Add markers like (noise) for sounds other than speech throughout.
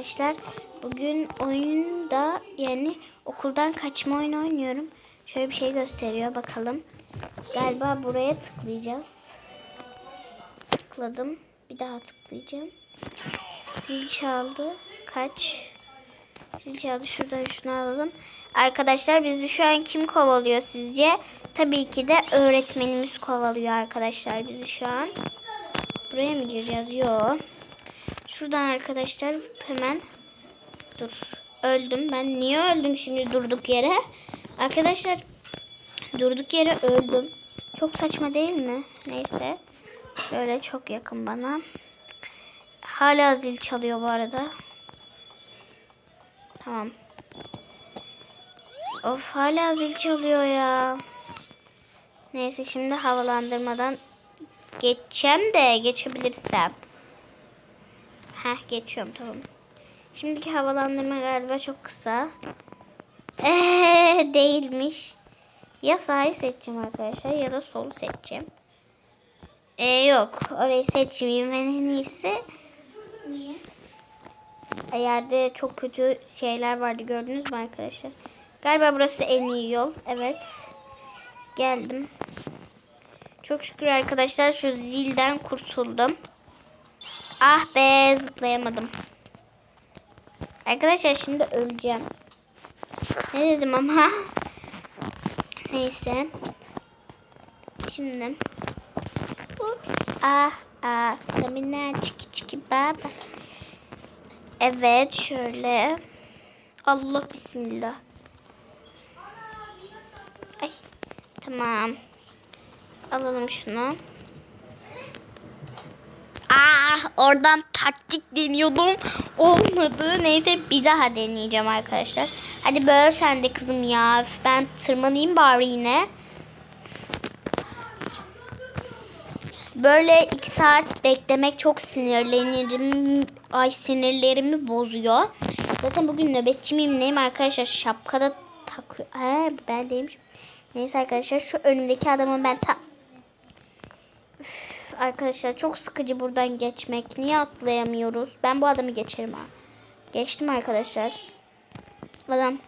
Arkadaşlar bugün oyunda yani okuldan kaçma oyunu oynuyorum. Şöyle bir şey gösteriyor bakalım. Galiba buraya tıklayacağız. Tıkladım. Bir daha tıklayacağım. Zil çaldı. Kaç. Zil çaldı. Şuradan şunu alalım. Arkadaşlar bizi şu an kim kovalıyor sizce? Tabii ki de öğretmenimiz kovalıyor arkadaşlar bizi şu an. Buraya mı gireceğiz? Yok. Şuradan arkadaşlar hemen dur. Öldüm. Ben niye öldüm şimdi durduk yere? Arkadaşlar durduk yere öldüm. Çok saçma değil mi? Neyse. Böyle çok yakın bana. Hala zil çalıyor bu arada. Tamam. Of hala zil çalıyor ya. Neyse şimdi havalandırmadan geçeceğim de geçebilirsem. Heh geçiyorum tamam. Şimdiki havalandırma galiba çok kısa. Eee (laughs) değilmiş. Ya sağı seçeceğim arkadaşlar ya da solu seçeceğim. Ee, yok orayı seçmeyeyim ben en iyisi. Niye? Yerde çok kötü şeyler vardı gördünüz mü arkadaşlar? Galiba burası en iyi yol. Evet. Geldim. Çok şükür arkadaşlar şu zilden kurtuldum. Ah be zıplayamadım. Arkadaşlar şimdi öleceğim. Ne dedim ama. (laughs) Neyse. Şimdi. Ups. Ah ah. Kamina çiki çiki baba. Evet şöyle. Allah bismillah. Ay. Tamam. Alalım şunu. Ah oradan taktik deniyordum. Olmadı. Neyse bir daha deneyeceğim arkadaşlar. Hadi böyle sen de kızım ya. Ben tırmanayım bari yine. Böyle iki saat beklemek çok sinirlenirim. Ay sinirlerimi bozuyor. Zaten bugün nöbetçi miyim neyim arkadaşlar? Şapkada takıyor. He ben değilmişim. Neyse arkadaşlar şu önümdeki adamın ben ta arkadaşlar çok sıkıcı buradan geçmek. Niye atlayamıyoruz? Ben bu adamı geçerim ha. Geçtim arkadaşlar. Adam.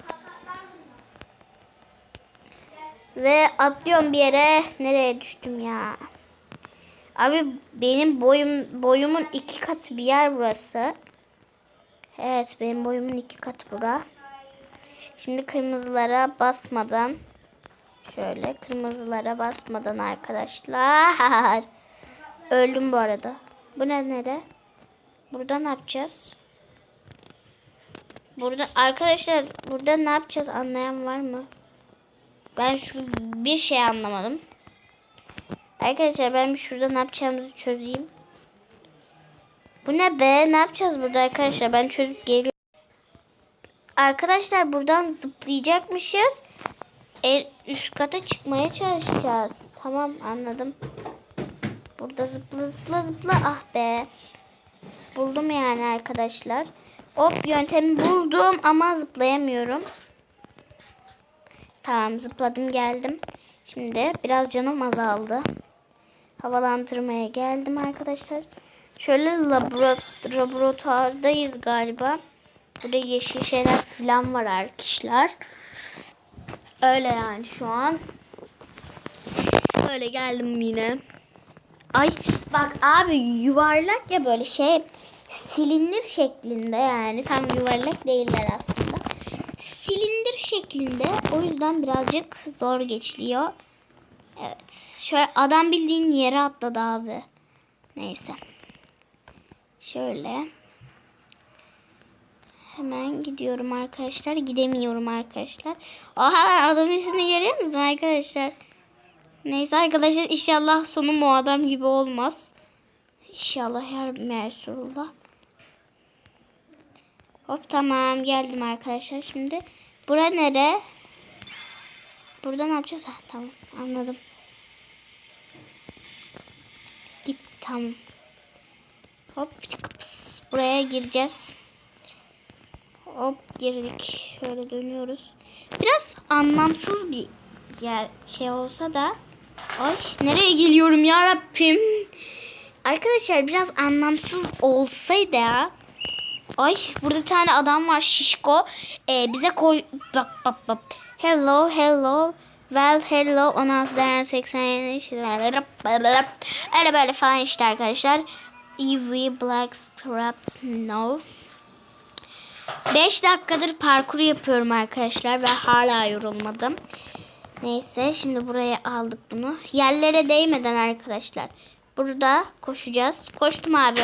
Ve atlıyorum bir yere. Nereye düştüm ya? Abi benim boyum boyumun iki katı bir yer burası. Evet benim boyumun iki katı bura. Şimdi kırmızılara basmadan şöyle kırmızılara basmadan arkadaşlar. (laughs) Öldüm bu arada. Bu ne nere? Burada ne yapacağız? Burada arkadaşlar burada ne yapacağız anlayan var mı? Ben şu bir şey anlamadım. Arkadaşlar ben şurada ne yapacağımızı çözeyim. Bu ne be? Ne yapacağız burada arkadaşlar? Ben çözüp geliyorum. Arkadaşlar buradan zıplayacakmışız. En üst kata çıkmaya çalışacağız. Tamam anladım. Burada zıpla zıpla zıpla. Ah be. Buldum yani arkadaşlar. Hop yöntemi buldum ama zıplayamıyorum. Tamam zıpladım geldim. Şimdi biraz canım azaldı. Havalandırmaya geldim arkadaşlar. Şöyle laborat- laboratuvardayız galiba. Burada yeşil şeyler falan var arkadaşlar. Öyle yani şu an. Böyle geldim yine. Ay bak abi yuvarlak ya böyle şey silindir şeklinde yani tam yuvarlak değiller aslında. Silindir şeklinde o yüzden birazcık zor geçiliyor. Evet şöyle adam bildiğin yere atladı abi. Neyse. Şöyle. Hemen gidiyorum arkadaşlar. Gidemiyorum arkadaşlar. Aha adamın ismini görüyor musunuz arkadaşlar? Neyse arkadaşlar inşallah sonum o adam gibi olmaz. İnşallah Rabbi Resulullah. Hop tamam geldim arkadaşlar. Şimdi bura nere? Burada ne yapacağız? Ha, tamam anladım. Git tamam. Hop çıkıp buraya gireceğiz. Hop girdik. Şöyle dönüyoruz. Biraz anlamsız bir yer şey olsa da ay nereye geliyorum ya Rabbim? Arkadaşlar biraz anlamsız olsaydı ya Ay burada bir tane adam var şişko. Ee, bize koy... Bak bak bak. Hello hello. Well hello. 16'dan 87. Öyle böyle falan işte arkadaşlar. Evie Black Strapped No. 5 dakikadır parkur yapıyorum arkadaşlar ve hala yorulmadım. Neyse şimdi buraya aldık bunu. Yerlere değmeden arkadaşlar. Burada koşacağız. Koştum abi.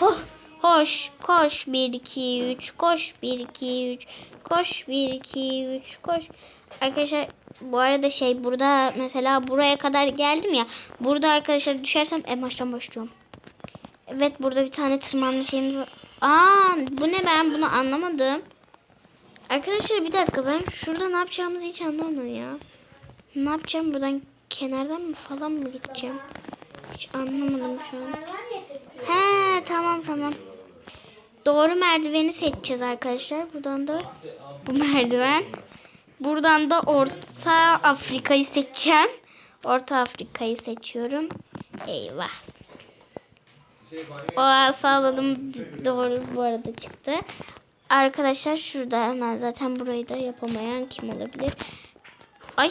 Huh, hoş, koş. 1, 2, 3, koş. 1, 2, 3, koş. 1, 2, 3, koş. Arkadaşlar bu arada şey burada mesela buraya kadar geldim ya. Burada arkadaşlar düşersem en baştan başlıyorum. Evet burada bir tane tırmanma şeyimiz var. Aa bu ne ben bunu anlamadım. Arkadaşlar bir dakika ben şurada ne yapacağımızı hiç anlamadım ya. Ne yapacağım buradan kenardan mı falan mı gideceğim? Hiç anlamadım şu an. He tamam tamam. Doğru merdiveni seçeceğiz arkadaşlar. Buradan da bu merdiven. Buradan da Orta Afrika'yı seçeceğim. Orta Afrika'yı seçiyorum. Eyvah. O sağladım doğru bu arada çıktı. Arkadaşlar şurada hemen zaten burayı da yapamayan kim olabilir? Ay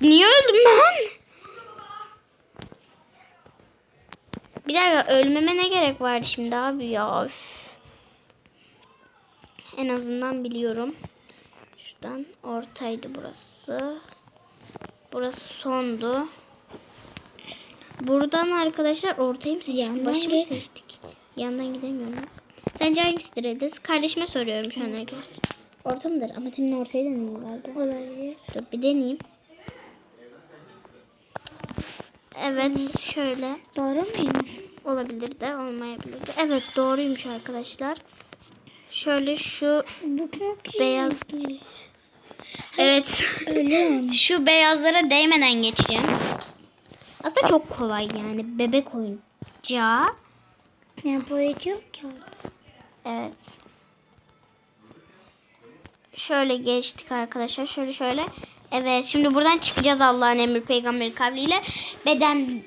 niye öldüm ben? Bir dakika ölmeme ne gerek vardı şimdi abi ya? Üf. En azından biliyorum. Şuradan ortaydı burası. Burası sondu. Buradan arkadaşlar ortayı mı seçtik? Başı mı seçtik? Yandan gidemiyorum. Sence hangisidir Edis? Kardeşime soruyorum şu an arkadaşlar. Orta mıdır? Ama senin ortayı deneyim galiba. Olabilir. Dur bir deneyeyim. Evet şöyle Doğru muyum? olabilir de olmayabilir de. Evet doğruymuş arkadaşlar. Şöyle şu Bu çok iyi. beyaz. Evet. Öyle? (laughs) Şu beyazlara değmeden geçeceğim. Aslında çok kolay yani. Bebek oyuncağı. Ne boyutu yok ki orada. Evet. Şöyle geçtik arkadaşlar. Şöyle şöyle. Evet şimdi buradan çıkacağız Allah'ın emri peygamber kavliyle. Beden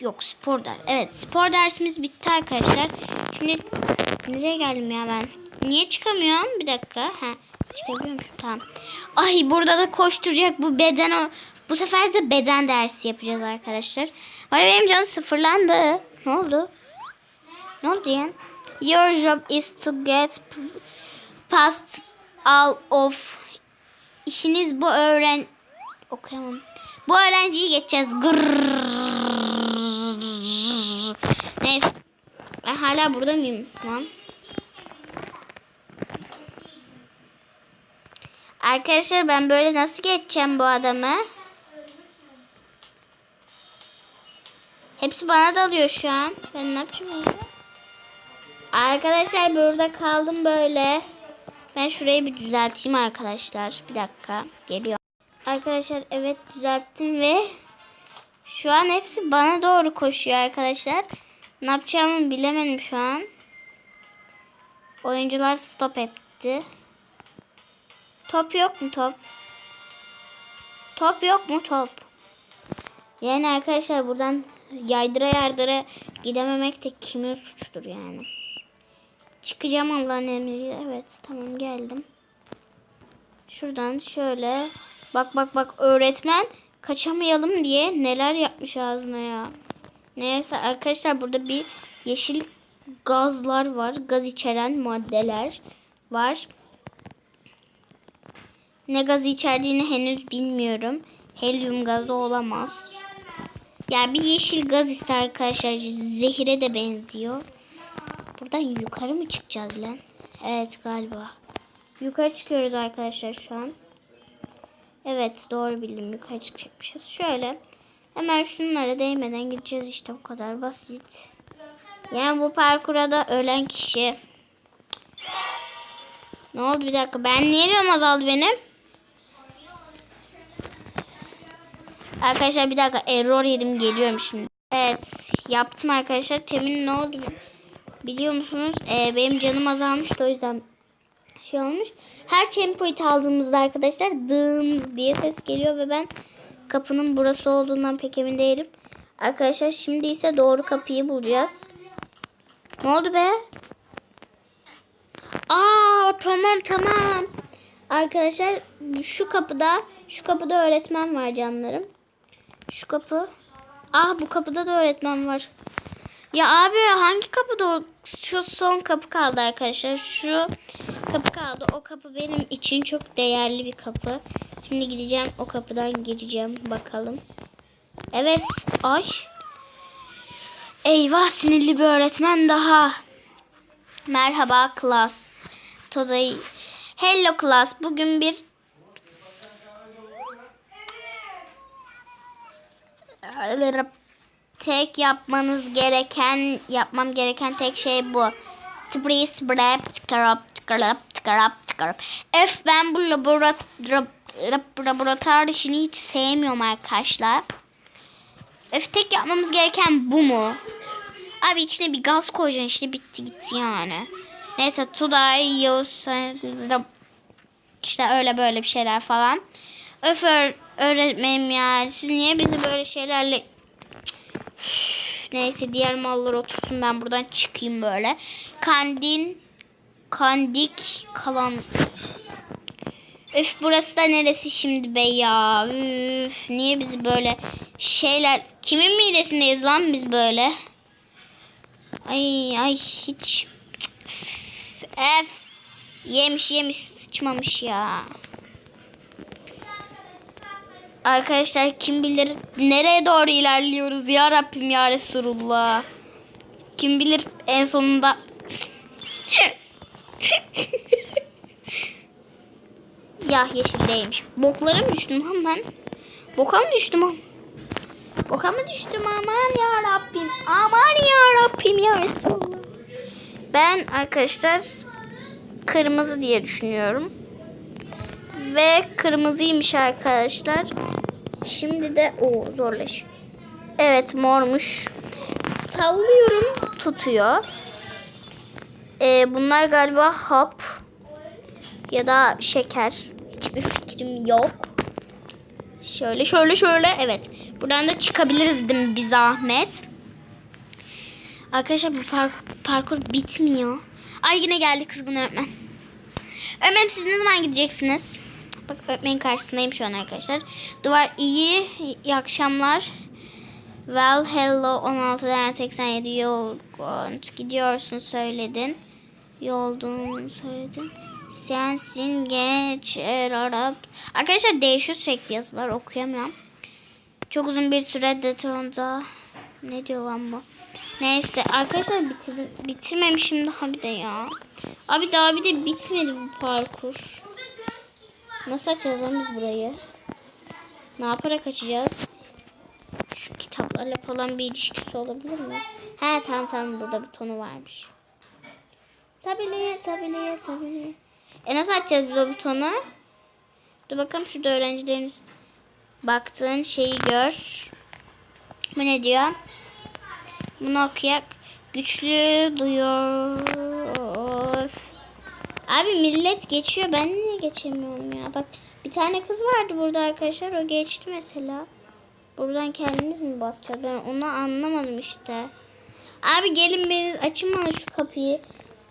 yok spor der. Evet spor dersimiz bitti arkadaşlar. Şimdi nereye geldim ya ben? Niye çıkamıyorum? Bir dakika. Ha, çıkabiliyormuşum tamam. Ay burada da koşturacak bu beden o. Bu sefer de beden dersi yapacağız arkadaşlar. Var benim canım sıfırlandı. Ne oldu? Ne oldu yani? Your job is to get past all of işiniz bu öğren okuyamam. Bu öğrenciyi geçeceğiz. Gırrrr. Neyse. Ben hala burada mıyım? Tamam. Arkadaşlar ben böyle nasıl geçeceğim bu adamı? Hepsi bana dalıyor şu an. Ben ne yapacağım? Arkadaşlar burada kaldım böyle. Ben şurayı bir düzelteyim arkadaşlar. Bir dakika. Geliyor. Arkadaşlar evet düzelttim ve şu an hepsi bana doğru koşuyor arkadaşlar. Ne yapacağımı bilemedim şu an. Oyuncular stop etti. Top yok mu top? Top yok mu top? Yani arkadaşlar buradan yaydıra yardıra gidememek de kimin suçudur yani. Çıkacağım Allah'ın emriyle. Evet tamam geldim. Şuradan şöyle. Bak bak bak öğretmen kaçamayalım diye neler yapmış ağzına ya. Neyse arkadaşlar burada bir yeşil gazlar var. Gaz içeren maddeler var. Ne gazı içerdiğini henüz bilmiyorum. Helyum gazı olamaz. Ya bir yeşil gaz iste arkadaşlar. Zehire de benziyor. Buradan yukarı mı çıkacağız lan? Evet galiba. Yukarı çıkıyoruz arkadaşlar şu an. Evet doğru bildim yukarı çıkacakmışız. Şöyle hemen şunlara değmeden gideceğiz işte bu kadar basit. Yani bu parkura da ölen kişi. Ne oldu bir dakika ben niye canım azaldı benim? Arkadaşlar bir dakika error yedim geliyorum şimdi. Evet yaptım arkadaşlar. Temin ne oldu? Biliyor musunuz? Ee, benim canım azalmıştı o yüzden şey olmuş. Her checkpoint aldığımızda arkadaşlar dım diye ses geliyor ve ben kapının burası olduğundan pek emin değilim. Arkadaşlar şimdi ise doğru kapıyı bulacağız. Ne oldu be? Aa tamam tamam. Arkadaşlar şu kapıda şu kapıda öğretmen var canlarım. Şu kapı. Aa bu kapıda da öğretmen var. Ya abi hangi kapıda o? Şu son kapı kaldı arkadaşlar. Şu kapı kaldı. O kapı benim için çok değerli bir kapı. Şimdi gideceğim o kapıdan gireceğim bakalım. Evet. Ay. Eyvah sinirli bir öğretmen daha. Merhaba klas. Today. Hello klas. Bugün bir tek yapmanız gereken yapmam gereken tek şey bu. Tbris brep tıkarap tıkarap tıkarap tıkarap. Öf ben bu laborat lab- laboratuvar işini hiç sevmiyorum arkadaşlar. Öf tek yapmamız gereken bu mu? Abi içine bir gaz koyacaksın işte bitti gitti yani. Neyse you said- işte öyle böyle bir şeyler falan. Öf öğ- öğretmenim ya siz niye bizi böyle şeylerle Neyse diğer mallar otursun ben buradan çıkayım böyle. Kandin kandik kalan Üf burası da neresi şimdi be ya? Üf niye bizi böyle şeyler kimin midesindeyiz lan biz böyle? Ay ay hiç F yemiş yemiş sıçmamış ya. Arkadaşlar kim bilir nereye doğru ilerliyoruz ya Rabbim ya Resulullah. Kim bilir en sonunda (laughs) ya yeşildeymiş. Boklara mı düştüm lan? Boka mı düştüm ha? Boka mı düştüm aman ya Rabbim. Aman ya Rabbim ya Resulullah. Ben arkadaşlar kırmızı diye düşünüyorum. Ve kırmızıymış arkadaşlar. Şimdi de o zorlaşıyor. Evet mormuş. Sallıyorum tutuyor. Ee, bunlar galiba hap ya da şeker. Hiçbir fikrim yok. Şöyle şöyle şöyle evet. Buradan da çıkabiliriz değil mi bir zahmet. Arkadaşlar bu park- parkur bitmiyor. Ay yine geldi kızgın öğretmen. Öğretmenim siz ne zaman gideceksiniz? Bak öğretmenin karşısındayım şu an arkadaşlar. Duvar iyi. iyi akşamlar. Well hello 16'dan 87 yol gidiyorsun söyledin. Yolduğunu söyledin. Sensin geçer Arap. Arkadaşlar değişiyor sürekli yazılar okuyamıyorum. Çok uzun bir süre detonda. Ne diyor lan bu? Neyse arkadaşlar bitir, bitirmemişim daha bir de ya. Abi daha bir de bitmedi bu parkur. Nasıl açacağız lan biz burayı? Ne yaparak açacağız? Şu kitaplarla falan bir ilişkisi olabilir mi? He tamam tamam burada butonu varmış. Tabili tabili tabili. E nasıl açacağız biz o butonu? Dur bakalım şurada öğrencilerimiz baktığın şeyi gör. Bu ne diyor? Bunu okuyak. Güçlü duyuyor. Abi millet geçiyor. Ben niye geçemiyorum ya? Bak bir tane kız vardı burada arkadaşlar. O geçti mesela. Buradan kendimiz mi basacağız? Ben onu anlamadım işte. Abi gelin beni açın bana şu kapıyı.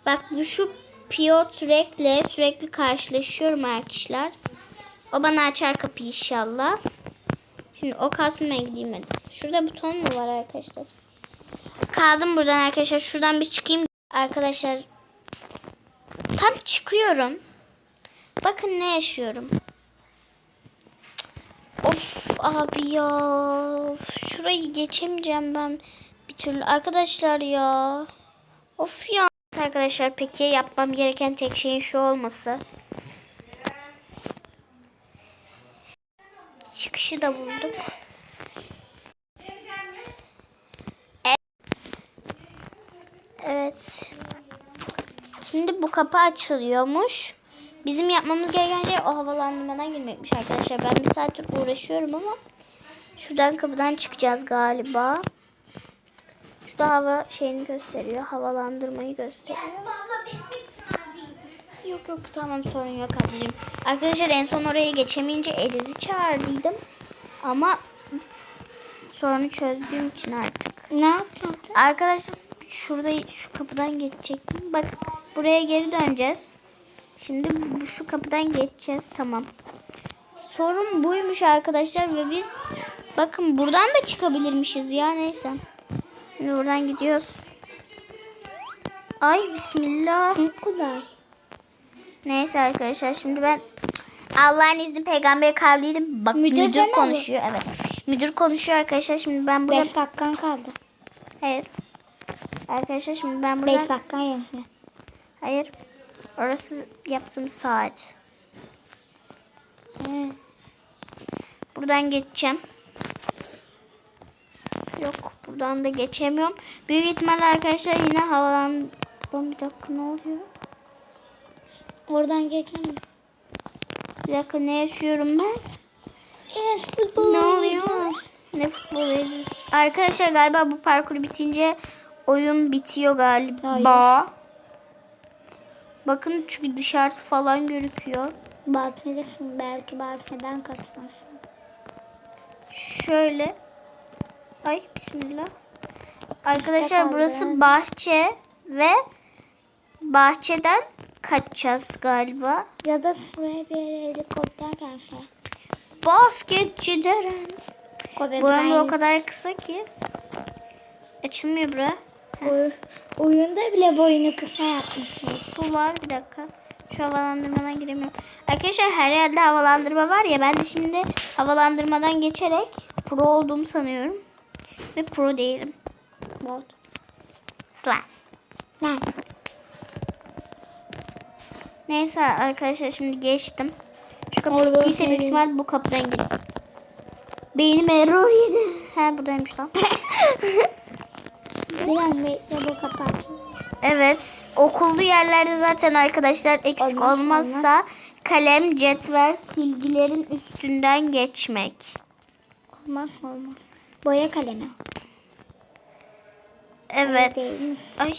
Bak bu şu Piotr'le sürekli karşılaşıyorum arkadaşlar. O bana açar kapıyı inşallah. Şimdi o ben gideyim hadi. Şurada buton mu var arkadaşlar? Kaldım buradan arkadaşlar. Şuradan bir çıkayım. Arkadaşlar tam çıkıyorum. Bakın ne yaşıyorum. Of abi ya. Şurayı geçemeyeceğim ben bir türlü. Arkadaşlar ya. Of ya. Arkadaşlar peki yapmam gereken tek şeyin şu olması. Çıkışı da buldum. Evet. Şimdi bu kapı açılıyormuş. Bizim yapmamız gereken şey o havalandırmadan girmekmiş arkadaşlar. Ben bir saattir uğraşıyorum ama şuradan kapıdan çıkacağız galiba. Şurada hava şeyini gösteriyor. Havalandırmayı gösteriyor. Yok yok tamam sorun yok ablacığım. Arkadaşlar en son oraya geçemeyince Ediz'i çağırdıydım. Ama sorunu çözdüğüm için artık. Ne yapmadın? Arkadaşlar şurada şu kapıdan geçecektim. Bak buraya geri döneceğiz. Şimdi bu şu kapıdan geçeceğiz. Tamam. Sorun buymuş arkadaşlar ve biz bakın buradan da çıkabilirmişiz ya neyse. Şimdi buradan gidiyoruz. Ay bismillah. Çok kolay. Neyse arkadaşlar şimdi ben Allah'ın izni peygamber kavliyle bak Müdür müdür, deme mi? konuşuyor evet. Müdür konuşuyor arkadaşlar şimdi ben burada 5 dakikan kaldı. hayır. Arkadaşlar şimdi ben 5 burada dakikan yok. Hayır. Orası yaptığım saat. Buradan geçeceğim. Yok buradan da geçemiyorum. Büyük ihtimalle arkadaşlar yine havalan... Lan bir dakika ne oluyor? Oradan geçemem. Bir dakika ne yaşıyorum ben? Evet futbol Ne oluyor? Ne futbol? Arkadaşlar galiba bu parkur bitince oyun bitiyor galiba. Bakın çünkü dışarısı falan gözüküyor. Bakmayacaksın belki bakmadan kaçmazsın. Şöyle. Ay bismillah. Arkadaşlar burası bahçe ve bahçeden kaçacağız galiba. Ya da buraya bir helikopter gelse. Basketçi Deren. Bu o kadar kısa ki. Açılmıyor bura. Oy- oyunda bile boyunu kısa yapmışlar. Sular bir dakika. Şu havalandırmadan giremiyorum. Arkadaşlar her yerde havalandırma var ya ben de şimdi havalandırmadan geçerek pro olduğumu sanıyorum. Ve pro değilim. Bot. Slime. Ne? Neyse arkadaşlar şimdi geçtim. Şu kapı kilitliyse büyük ihtimal bu kapıdan gidiyor. Beynim error yedi. He buradaymış lan. (laughs) Bekle bu evet. Okullu yerlerde zaten arkadaşlar eksik Olmaz, olmazsa kalem, cetvel, silgilerin üstünden geçmek. Olmaz olmaz. Boya kalemi. Evet. Ay.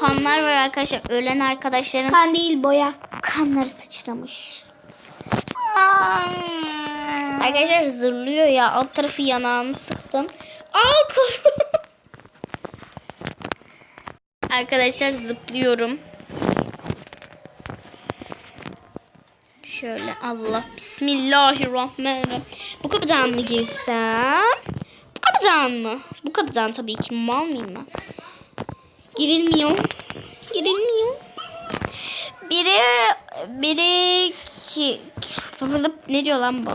Kanlar var arkadaşlar. Ölen arkadaşların Kan değil boya. kanları sıçramış. Arkadaşlar zırlıyor ya. Alt tarafı yanağını sıktım. Aa kafam. Arkadaşlar zıplıyorum. Şöyle Allah Bismillahirrahmanirrahim. Bu kapıdan mı girsem? Bu kapıdan mı? Bu kapıdan tabii ki mal mıyım ben? Girilmiyor. Girilmiyor. Biri biri ki ne diyor lan bu?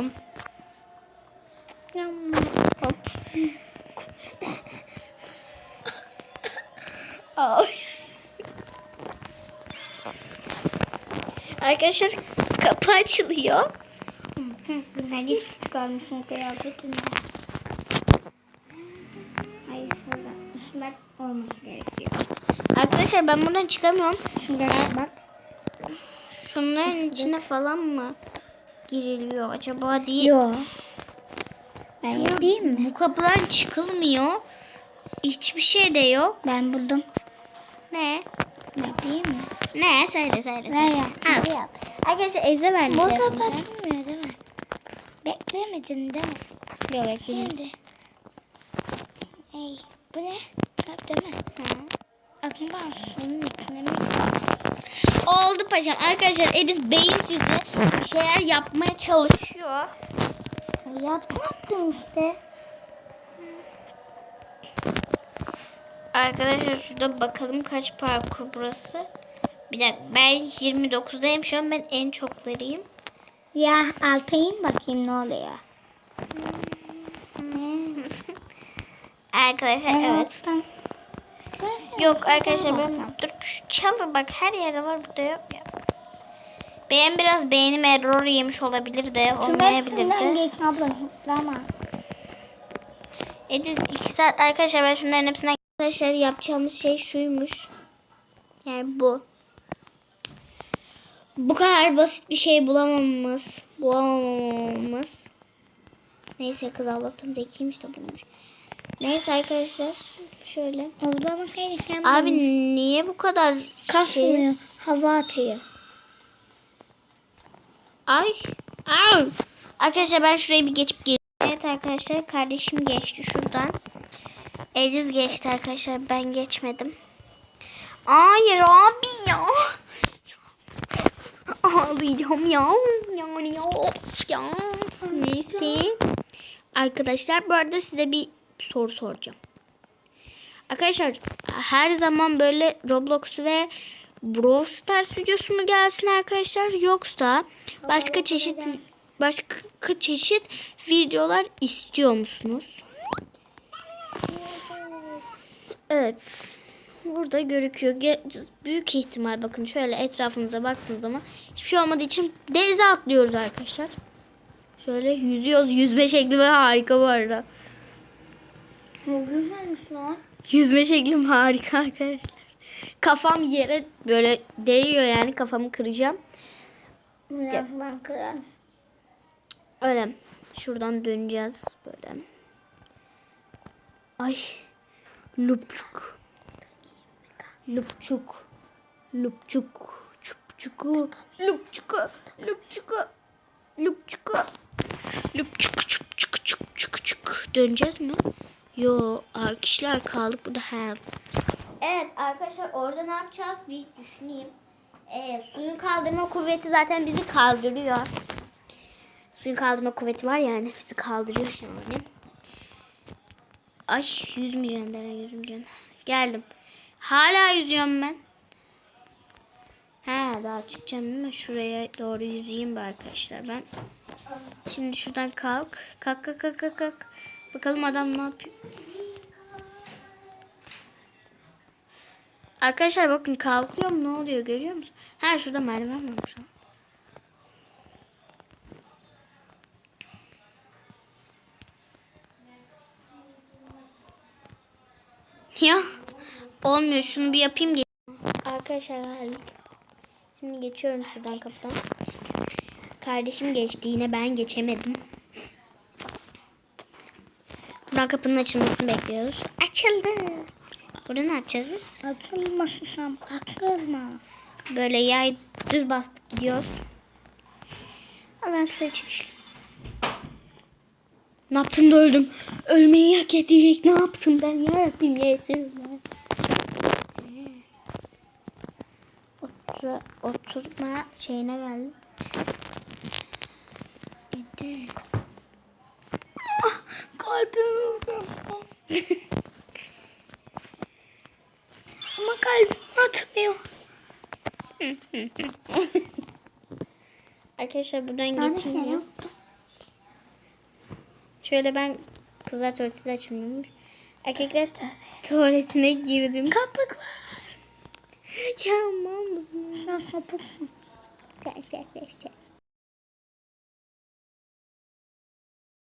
Hop. Al. Arkadaşlar kapı açılıyor. Güzel çıkarmışsın kıyafetini. Hayır şurada ıslak olması gerekiyor. Arkadaşlar ben buradan çıkamıyorum. Şurada bak. Şunların içine falan mı giriliyor acaba diye. Yo. Ben yapayım mı? Bu kapıdan çıkılmıyor. Hiçbir şey de yok. Ben buldum. Ne? Yapayım mı? Ne? Söyle söyle. Ver söyle. ya. Al. Yap. Arkadaşlar Eze verdi. Bu kapatılmıyor değil mi? Beklemedin değil mi? Yok bekleyin. Şimdi. Ey, bu ne? Kap değil mi? Aklımda şunun içine mi? Oldu paşam. Arkadaşlar Ediz beyin sizi bir şeyler yapmaya çalışıyor. Yapmadım işte. Arkadaşlar şurada bakalım kaç parkur burası. Bir dakika ben 29'dayım şu an ben en çoklarıyım. Ya alta in bakayım ne oluyor. Arkadaşlar evet. Yok arkadaşlar ben dur şu çalı bak her yerde var burada yok ya. Benim biraz beynim error yemiş olabilir de olmayabilir de. geç abla zıplama. Ediz 2 saat arkadaşlar ben şunların hepsinden arkadaşlar yapacağımız şey şuymuş. Yani bu. Bu kadar basit bir şey bulamamamız. Bulamamamız. Neyse kız Allah'tan zekiymiş de bulmuş. Neyse arkadaşlar şöyle. Abla bakayım sen Abi bulmuş. niye bu kadar kasmıyor. şey? Hava atıyor. Ay. Ay. Arkadaşlar ben şurayı bir geçip geliyorum. Evet arkadaşlar kardeşim geçti şuradan. Ediz geçti arkadaşlar ben geçmedim. Hayır abi ya. Ağlayacağım ya. Yani ya. ya. Neyse. Arkadaşlar bu arada size bir soru soracağım. Arkadaşlar her zaman böyle Roblox ve Brawl Stars videosu mu gelsin arkadaşlar yoksa başka çeşit başka çeşit videolar istiyor musunuz? Evet. Burada görüküyor. Büyük ihtimal bakın şöyle etrafımıza baktığınız zaman hiçbir şey olmadığı için denize atlıyoruz arkadaşlar. Şöyle yüzüyoruz. Yüzme şekli ve harika bu arada. Çok güzelmiş lan. Yüzme şeklim harika arkadaşlar. Kafam yere böyle değiyor yani kafamı kıracağım. Birazdan kırar. Öyle. Şuradan döneceğiz böyle. Ay. Lupçuk. Lupçuk. Lupçuk. Çupçuku. Lupçuku. Lupçuku. Lupçuku. Lupçuk çuk çuk çuk çuk çuk. Döneceğiz mi? Yo, arkadaşlar kaldık burada. He. Evet arkadaşlar orada ne yapacağız bir düşüneyim. Ee, suyun kaldırma kuvveti zaten bizi kaldırıyor. Suyun kaldırma kuvveti var yani bizi kaldırıyor yani. Ay yüzmeyeceğim Deren yüzmeyeceğim. Geldim. Hala yüzüyorum ben. Ha daha çıkacağım değil mi? Şuraya doğru yüzeyim be arkadaşlar ben. Şimdi şuradan kalk. Kalk kalk kalk kalk. kalk. Bakalım adam ne yapıyor. Arkadaşlar bakın kalkıyorum ne oluyor görüyor musun? Ha şurada merdiven varmış. Olmuyor şunu bir yapayım. ge- Arkadaşlar geldik. Şimdi geçiyorum şuradan kapıdan. Kardeşim geçti yine ben geçemedim. Buradan kapının açılmasını bekliyoruz. Açıldı. Burada ne yapacağız biz? Atılma susam. Böyle yay düz bastık gidiyoruz. Allah'ım size çıkış. Ne yaptım da öldüm. Ölmeyi hak edecek ne yaptım ben ya Rabbim ya Resulallah. Otur, oturma şeyine geldim. Gitti. Ah, kalbim. Ama kalbim atmıyor. (laughs) Arkadaşlar buradan Ben seni Şöyle ben kızlar tuvaletine açılmıyormuş. Erkekler tuvaletine girdim. Kapık var. Ya aman mısın? Sen sapıksın. Gel gel gel. gel.